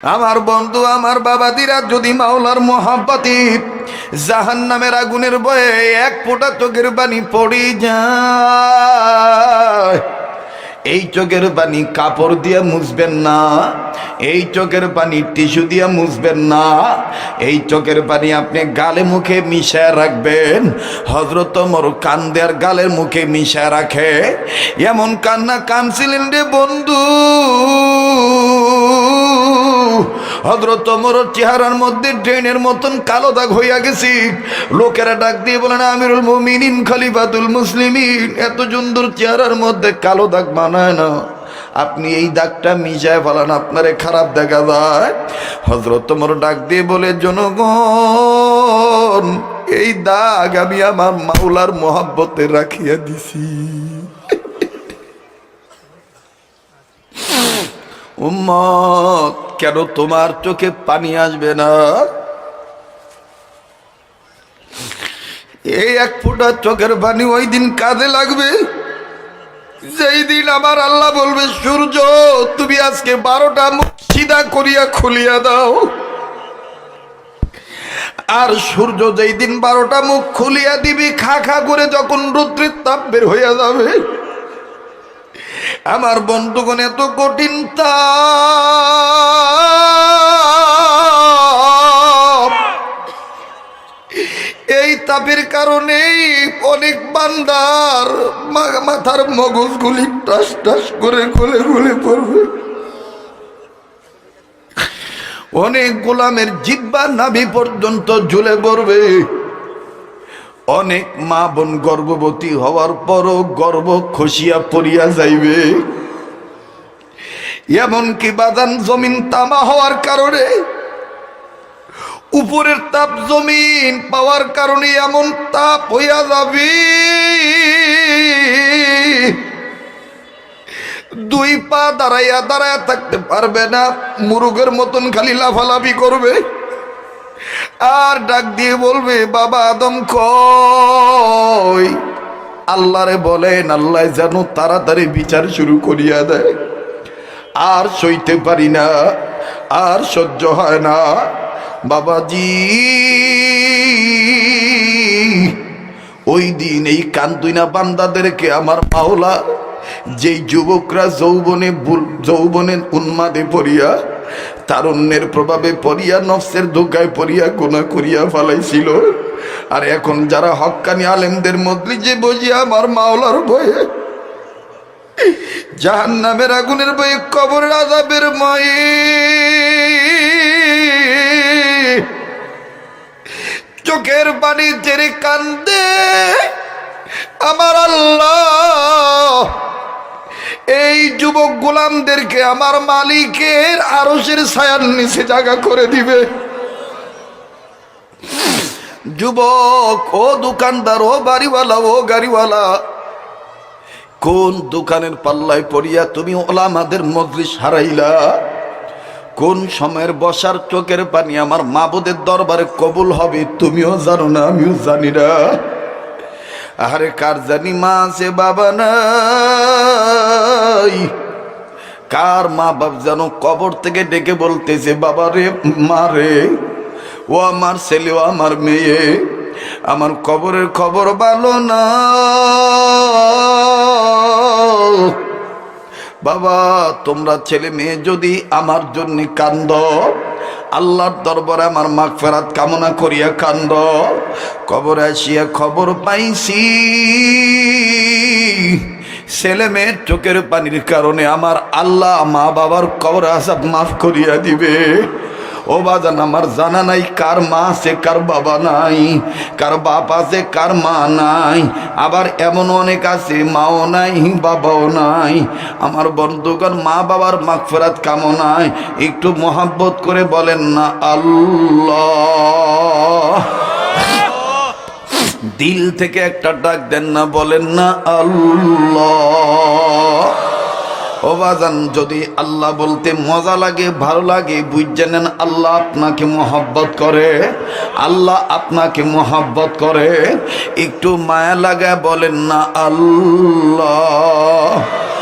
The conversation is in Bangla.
আমার বন্ধু, আমার বাবাদিরা যদি মাওলার মোহাব্বতি জাহান নামের আগুনের বয়ে এক ফোঁটা চোখের পানি পড়ি যায়, এই চোখের পানি কাপড় দিয়ে মুছবেন না, এই চোখের পানি টিস্যু দিয়ে মুছবেন না, এই চোখের পানি আপনি গালে মুখে মিশায় রাখবেন হজরত মোর কান্দের গালের মুখে মিশায় রাখে, এমন কান্না কানছিলেন রে বন্ধু। হজরত মোর চেহারার মধ্যে ড্রেনের মতন কালো দাগ হইয়া গেছি। লোকেরা ডাক দিয়ে বলে বলেন আমিরুল মুমিনিন, খলিফাতুল মুসলিমিন। এত সুন্দর চেহারার মধ্যে কালো দাগ বানায় না। আপনি এই দাগটা মিজায় ফেলান, আপনারে খারাপ দেখা যায়। হজরত মোর ডাক দিয়ে বলে, জনগণ, এই দাগ আমি আমার মাওলার মোহাব্বতে রাখিয়া দিছি। উম্মত কেন তোমার চোখে পানি আসবে না? এই এক ফোঁটা চোখের পানি ওই দিন কাঁধে লাগবে। যেই দিন আমার আল্লাহ বলবে, সূর্য, তুমি আজকে বারোটা মুখ সিধা করিয়া খুলিয়া দাও। আর সূর্য যেই দিন বারোটা মুখ খুলিয়া দিবি, খা খা করে যখন রুদ্রের তাপ বের হইয়া যাবে আমার বন্ধুগণ, এত কঠিন এই তাপের কারণেই অনেক বান্দার মাথার মগজগুলি টাস টাস করে গলে গলে পড়বে। অনেক গোলামের জিব্বা নাভি পর্যন্ত ঝুলে পড়বে। অনেক মা বোন গর্ভবতী হওয়ার পরও গর্ভ খসিয়া পড়িয়া যাইবে। এমনকি বাদান জমিন তামা হওয়ার কারণে, উপরের তাপ জমিন পাওয়ার কারণে এমন তাপ হইয়া যাবে। দুই পা দাঁড়াইয়া দাঁড়াইয়া থাকতে পারবে না, মুরুগের মতন খালি লাফালাফি করবে। আর ডাক দিয়ে বলবে, বাবা আদম কই? আল্লাহরে বলেন, আল্লাহ যেন তাড়াতাড়ি বিচার শুরু করিয়া দেয়। আর সইতে পারি না, আর সহ্য হয় না। বাবাজি, ওই দিন এই কান্তুইনা বান্দাদেরকে আমার মাওলা, যেই যুবকরা যৌবনে যৌবনে উন্মাদে পড়িয়া তারুণ্যের প্রভাবে পড়িয়া, নফসের ধোকায় পড়িয়া কোনা করিয়া ফালাইছিল। আর এখন যারা হক্কানি আলেমদের মধ্যে যে বসিয়া আমার মাওলার ভয়ে জাহান নামের আগুনের বয়ে কবর আজাবের ময়ে, চোখের পানি জেরে কান্দে, আমার আল্লাহ এই যুবক গোলামদেরকে আমার মালিকের আরসের ছায়ার নিচে জায়গা করে দিবে। যুবক, ও দোকানদার, ও বাড়িওয়ালা, ও গাড়িওয়ালা, কোন দোকানের পাল্লায় পড়িয়া তুমি ওলামাদের মজলিস হারাইলা? কোন সময়ের বসার চোখের পানি আমার মাবুদের দরবারে কবুল হবে তুমিও জানো না, আমিও জানি না। আরে কার জানি মা আছে, বাবা নাই। কার মা বাপ যেন কবর থেকে ডেকে বলতেছে, বাবা রে, মা রে, ও আমার ছেলে, ও আমার মেয়ে, আমার কবরের খবর ভালো না। বাবা, তোমরা ছেলে মেয়ে যদি আমার জন্য কান্দ আল্লাহর দরবারে আমার মাগ ফেরাত কামনা করিয়া কান্দ। কবর আসিয়া খবর পাইছি। ছেলে মেয়ের চোখের পানির কারণে আমার আল্লাহ মা বাবার কবর আসাব মাফ করিয়া দিবে। ও বাজান, আমার জানা নাই কার মা আছে কার বাবা নাই, কার বাপ আছে কার মা নাই। আবার এমন অনেক আছে, মাও নাই, বাবাও নাই। আমার বন্ধুগণ, মা বাবার মাগফেরাত কামনায় একটু মহাব্বত করে বলেন না, আল্লাহ। দিল থেকে একটা ডাক দেন না, বলেন না, আল্লাহ। ও বাজান, যদি আল্লাহ বলতে মজা লাগে, ভালো লাগে, বুঝে নেন আল্লাহ আপনাকে মহব্বত করে। আল্লাহ আপনাকে মহব্বত করে। একটু মায়া লাগা বলেন না আল্লাহ।